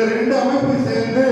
இந்த ரெண்டு அமைப்பு சேர்ந்து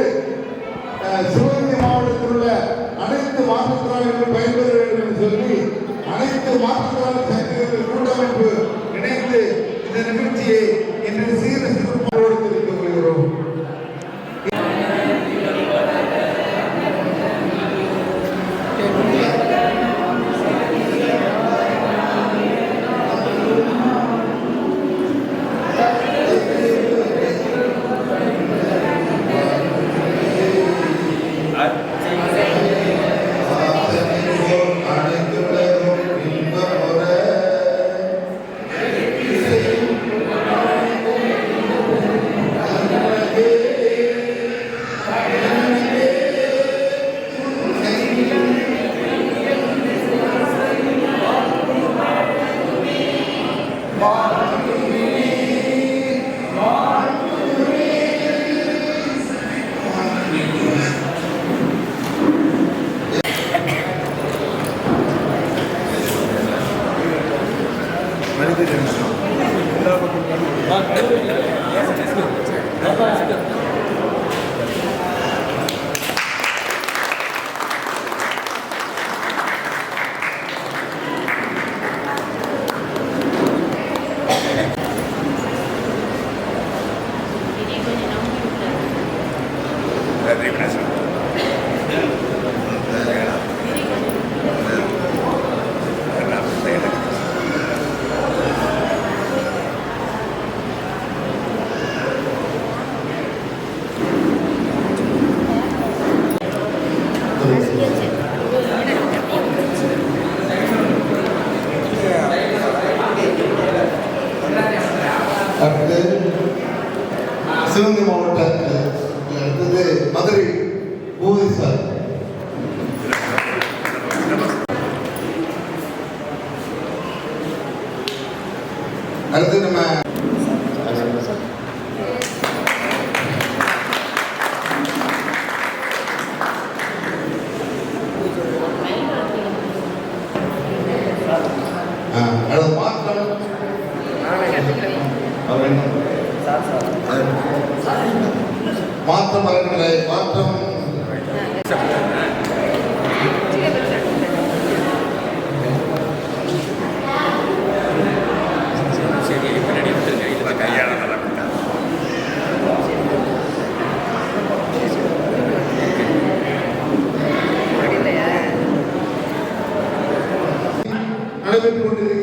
sabe poner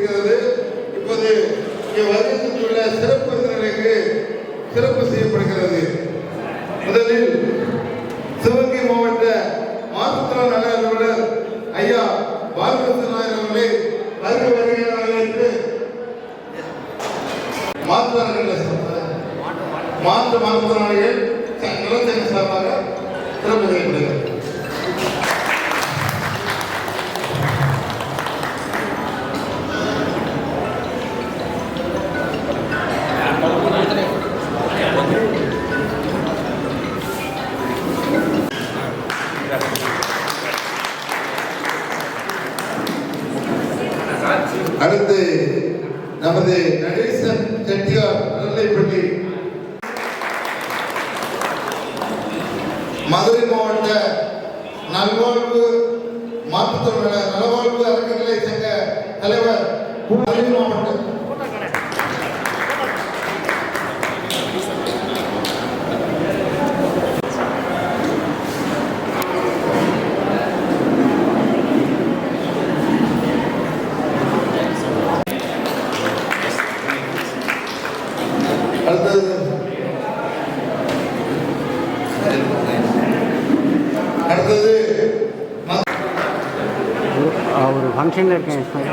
லைனில் இருக்கேன் சார்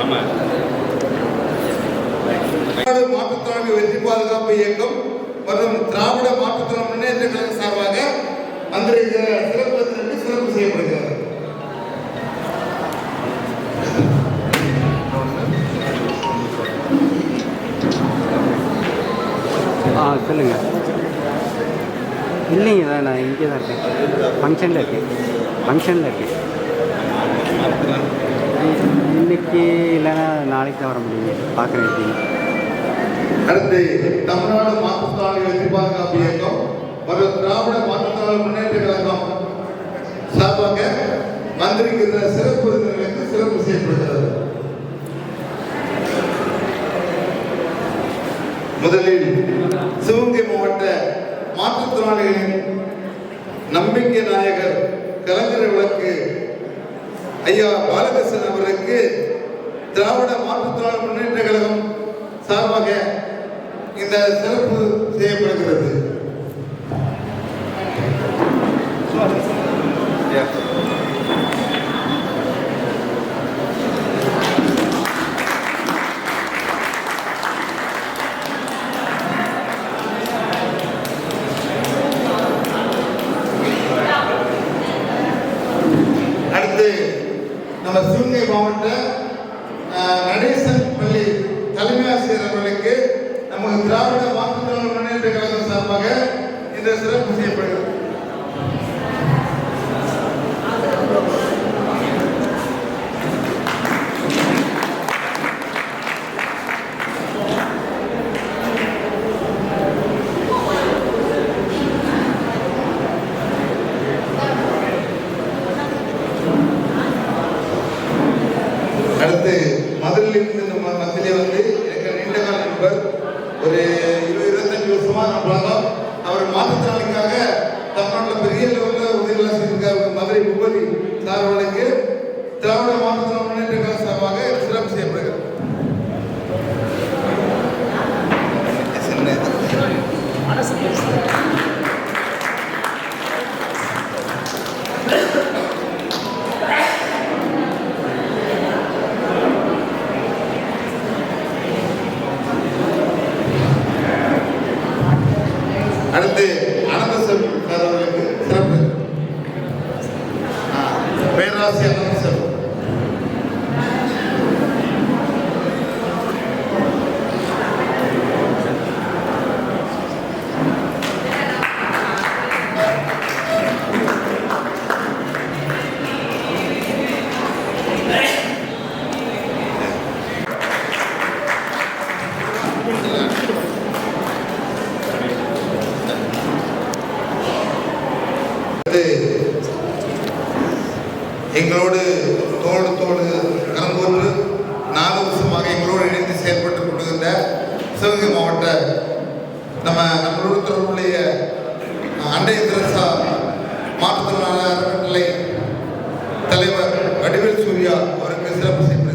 ஆமாம் மாற்றுத்திறமை வெற்றி பாதுகாப்பு இயக்கம் மற்றும் திராவிட மாற்றுத்திறன் முன்னேற்ற கழகம் சார்பாக அன்றைய சிறப்பு சிறப்பு செய்யப்படுகிறது. ஆ சொல்லுங்கள் இல்லைங்க தான் நான் இங்கே தான் இருக்கேன். ஃபங்க்ஷனில் இருக்கேன். ஃபங்க்ஷனில் இருக்கேன். இன்னைக்கு இல்லைன்னா நாளைக்கு தான் வர முடியுங்க பார்க்குறேன் அடுத்து தமிழ்நாடு மாற்றுத்தாளிகள் எதிர்பார்க்காப்பு இயக்கம் மற்றும் திராவிட மாற்றுத்தாளர் முன்னேற்ற கழகம் சார்பாக வந்திருக்கிற சிறப்பு விருந்தினர்களுக்கு சிறப்பு செய்யப்படுகிறது முதலில் சிவகங்கை மாவட்ட மாற்றுத்திறனாளிகளின் நம்பிக்கை நாயகர் கலைஞர் விளக்கு ஐயா பாலகிருஷ்ணன் அவர்களுக்கு திராவிட மாற்றுத்திறனாளி முன்னேற்ற கழகம் சார்பாக இந்த சிறப்பு செய்யப்படுகிறது Yeah. பெருசா மாற்றுத்திறனாளர் அறக்கட்டளை தலைவர் வடிவேல் சூர்யா அவருக்கு சிறப்பு செய்வது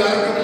மாற்றுத்திறனாளிகள்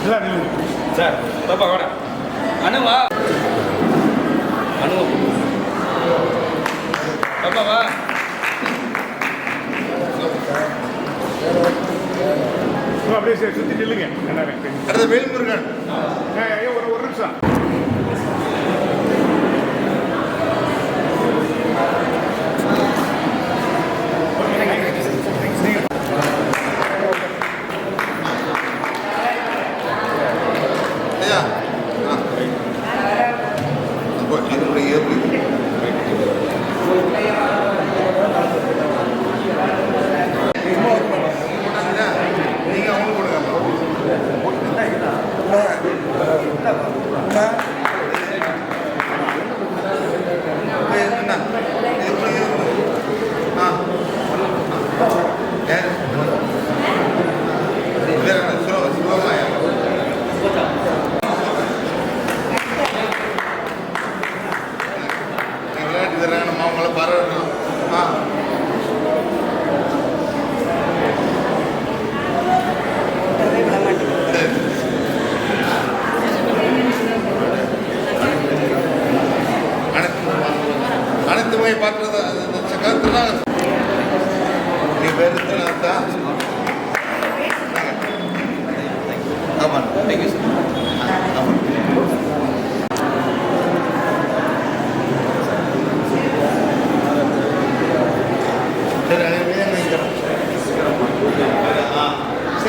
சார் தப்பா கூட அணுவா அணு தப்பாவா அப்படியே சுற்றி நில்லுங்க அடுத்த வேல்முருகன் ஒரு ஒரு நிமிஷம் موضوع رياضي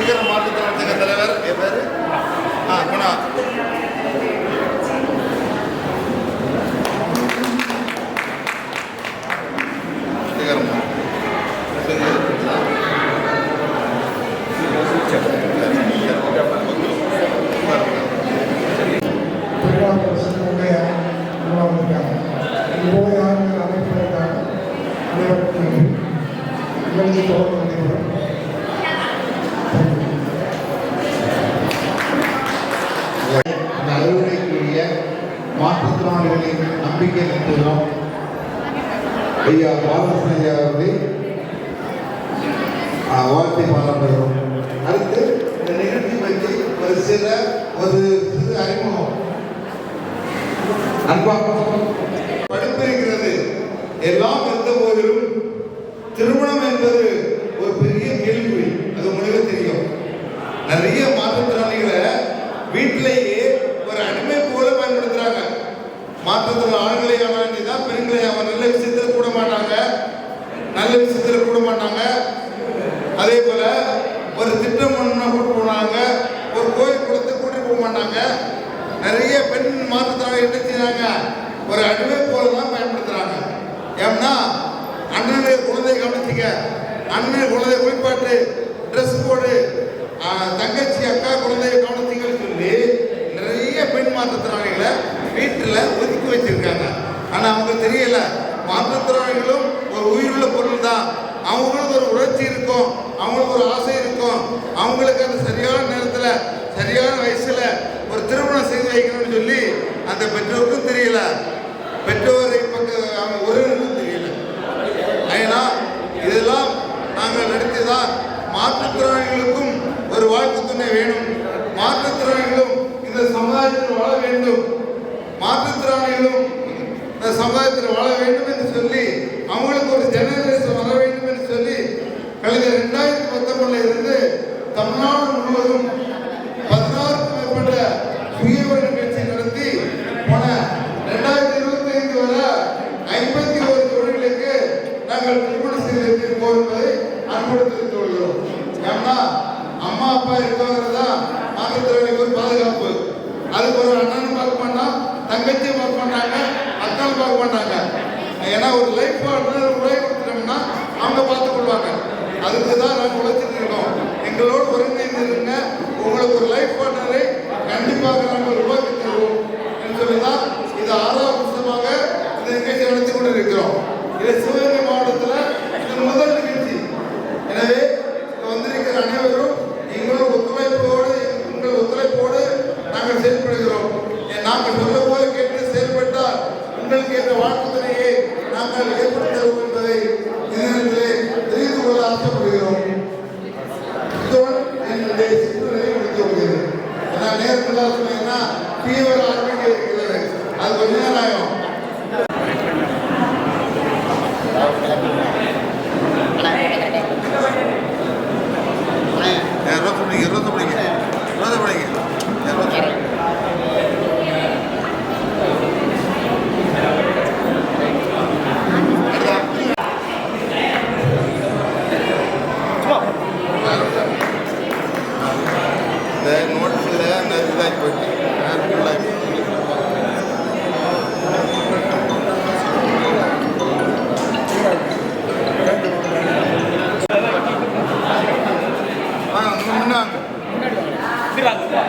சீக்கிரம் மாற்ற மாற்றுத்திறனாளிகளின் நம்பிக்கை பெறுகிறோம் ஐயா பாலகிருஷ்ண ஐயா அவர்களை. வாழ்த்தை பாராட்டுகிறோம் அடுத்து இந்த நிகழ்ச்சி பற்றி ஒரு சில ஒரு சிறு அறிமுகம். அன்பா படுத்திருக்கிறது. எல்லாம் மாற்றுத்தாக என்ன செய்யறாங்க ஒரு அடிமை போல தான் பயன்படுத்துறாங்க. ஏன்னா அண்ணனுடைய குழந்தை கவனிச்சுக்க. அண்ணனுடைய குழந்தை குளிப்பாட்டு ட்ரெஸ் போடு. தங்கச்சி அக்கா குழந்தைய கவனிச்சிங்கன்னு சொல்லி நிறைய பெண் மாற்றுத்திறனாளிகளை வீட்டில் ஒதுக்கி வச்சிருக்காங்க. ஆனால் அவங்க தெரியல. மாற்றுத்திறனாளிகளும் ஒரு உயிருள்ள பொருள் தான் அவங்களுக்கு ஒரு உணர்ச்சி இருக்கும். Ele é রাখব